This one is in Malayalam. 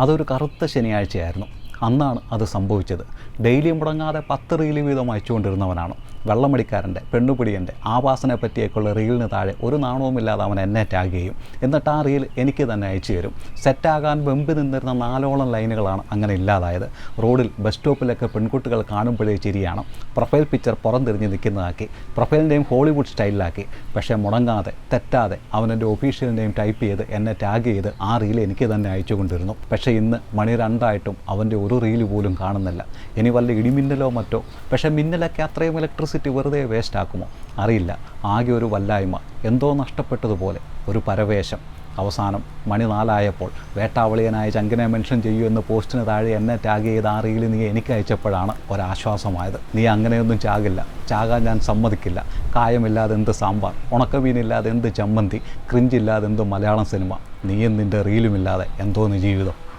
അതൊരു കറുത്ത ശനിയാഴ്ചയായിരുന്നു. അന്നാണ് അത് സംഭവിച്ചത്. ഡെയിലി മുടങ്ങാതെ പത്ത് റീൽ വീതം അയച്ചുകൊണ്ടിരുന്നവനാണ്. വെള്ളമടിക്കാരന്റെ പെണ്ണുപിടിയന്റെ ആവാസനെ പറ്റിയൊക്കെയുള്ള റീലിന് താഴെ ഒരു നാണവുമില്ലാതെ അവൻ എന്നെ ടാഗ് ചെയ്യും. എന്നിട്ട് ആ റീൽ എനിക്ക് തന്നെ അയച്ചു തരും. സെറ്റാകാൻ വെമ്പി നിന്നിരുന്ന നാലോളം ലൈനുകളാണ് അങ്ങനെ ഇല്ലാതായത്. റോഡിൽ ബസ് സ്റ്റോപ്പിലൊക്കെ പെൺകുട്ടികൾ കാണുമ്പോഴേ ചിരിയാണ്. പ്രൊഫൈൽ പിക്ചർ പുറംതിരിഞ്ഞ് നിൽക്കുന്നതാക്കി. പ്രൊഫൈലിന്റെയും ഹോളിവുഡ് സ്റ്റൈലിലാക്കി പക്ഷേ മുടങ്ങാതെ തെറ്റാതെ അവനെന്റെ ഒഫീഷ്യൽ നെയിം ടൈപ്പ് ചെയ്ത് എന്നെ ടാഗ് ചെയ്ത് ആ റീൽ എനിക്ക് തന്നെ അയച്ചു കൊണ്ടിരുന്നു. പക്ഷേ ഇന്ന് മണി രണ്ടായിട്ടും അവന്റെ ഒരു റീൽ പോലും കാണുന്നില്ല. ഇനി വല്ല ഇടിമിന്നലോ മറ്റോ? പക്ഷേ മിന്നലൊക്കെ അത്രയും ഇലക്ട്രിസിറ്റി വെറുതെ വേസ്റ്റ് ആക്കുമോ? അറിയില്ല. ആകെ ഒരു വല്ലായ്മ. എന്തോ നഷ്ടപ്പെട്ടതുപോലെ. ഒരു പരവേശം. അവസാനം മണി നാലായപ്പോൾ വേട്ടാവളിയനായ ചങ്കിനെ മെൻഷൻ ചെയ്യൂ എന്ന പോസ്റ്റിന് താഴെ എന്നെ ടാഗ് ചെയ്ത് ആ റീൽ നീ എനിക്ക് അയച്ചപ്പോഴാണ് ഒരാശ്വാസമായത്. നീ അങ്ങനെയൊന്നും ചാകില്ല. ചാകാൻ ഞാൻ സമ്മതിക്കില്ല. കായമില്ലാതെ എന്ത് സാമ്പാർ? ഉണക്കമീനില്ലാതെ എന്ത് ചമ്മന്തി? ക്രിഞ്ചില്ലാതെ എന്ത് മലയാളം സിനിമ നീയും നിന്റെ റീലുമില്ലാതെ എന്തോന്ന് ജീവിതം